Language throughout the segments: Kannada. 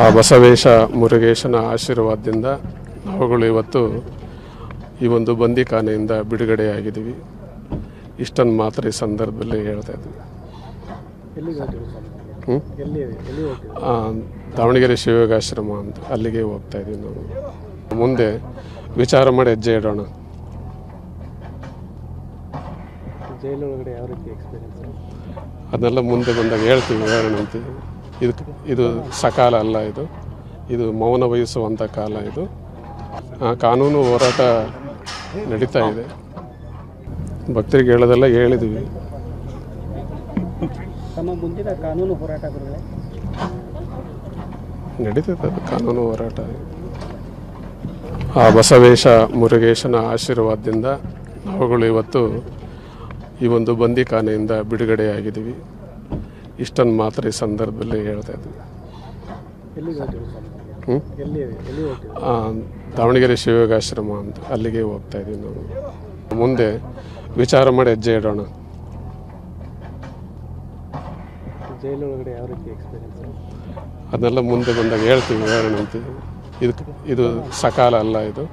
ಆ ಬಸವೇಶ ಮುರುಗೇಶನ ಆಶೀರ್ವಾದದಿಂದ ನಾವುಗಳು ಇವತ್ತು ಈ ಒಂದು ಬಂದಿಖಾನೆಯಿಂದ ಬಿಡುಗಡೆಯಾಗಿದ್ದೀವಿ. ಇಷ್ಟನ್ನು ಮಾತ್ರ ಈ ಸಂದರ್ಭದಲ್ಲಿ ಹೇಳ್ತಾ ಇದ್ದೀವಿ ದಾವಣಗೆರೆ ಶಿವಯೋಗಾಶ್ರಮ ಅಂತ. ಅಲ್ಲಿಗೆ ಹೋಗ್ತಾ ಇದ್ದೀವಿ ನಾವು. ಮುಂದೆ ವಿಚಾರ ಮಾಡಿ ಹೆಜ್ಜೆ ಇಡೋಣ ಅದನ್ನೆಲ್ಲ ಮುಂದೆ ಬಂದಾಗ ಹೇಳ್ತೀವಿ ಹೇಳೋಣ ಅಂತ. ಇದು ಇದು ಸಕಾಲ ಅಲ್ಲ ಇದು. ಇದು ಮೌನ ವಹಿಸುವಂಥ ಕಾಲ ಇದು. ಆ, ಕಾನೂನು ಹೋರಾಟ ನಡೀತಾ ಇದೆ. ಭಕ್ತರಿಗೆ ಹೇಳೋದೆಲ್ಲ ಹೇಳಿದ್ವಿ. ಕಾನೂನು ಹೋರಾಟ ನಡೀತದೆ ಅದು ಕಾನೂನು ಹೋರಾಟ. ಆ ಬಸವೇಶ ಮುರುಗೇಶನ ಆಶೀರ್ವಾದದಿಂದ ನಾವುಗಳು ಇವತ್ತು ಈ ಒಂದು ಬಂದಿಖಾನೆಯಿಂದ ಬಿಡುಗಡೆಯಾಗಿದ್ದೀವಿ. ಇಷ್ಟನ್ನು ಮಾತ್ರ ಈ ಸಂದರ್ಭದಲ್ಲಿ ಹೇಳ್ತಾ ಇದ್ದೀನಿ. ದಾವಣಗೆರೆ ಶಿವಯೋಗಾಶ್ರಮ ಅಂತ. ಅಲ್ಲಿಗೆ ಹೋಗ್ತಾ ಇದ್ದೀನಿ ನಾವು. ಮುಂದೆ ವಿಚಾರ ಮಾಡಿ ಹೆಜ್ಜೆ ಇಡೋಣ. ಅದನ್ನೆಲ್ಲ ಮುಂದೆ ಬಂದಾಗ ಹೇಳ್ತೀವಿ ಹೇಳೋಣ ಅಂತ. ಇದು ಇದು ಸಕಾಲ ಅಲ್ಲ ಇದು.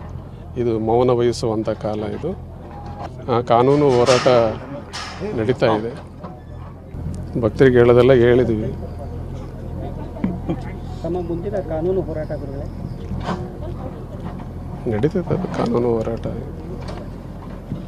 ಇದು ಮೌನ ವಹಿಸುವಂಥ ಕಾಲ ಇದು. ಕಾನೂನು ಹೋರಾಟ ನಡೀತಾ ಇದೆ. ಭಕ್ತರಿಗೆ ಹೇಳೋದೆಲ್ಲ ಹೇಳಿದ್ವಿ. ತಮ್ಮ ಮುಂದಿನ ಕಾನೂನು ಹೋರಾಟ ಗುರುಗಳೇ? ನಡೀತದೆ ಕಾನೂನು ಹೋರಾಟ.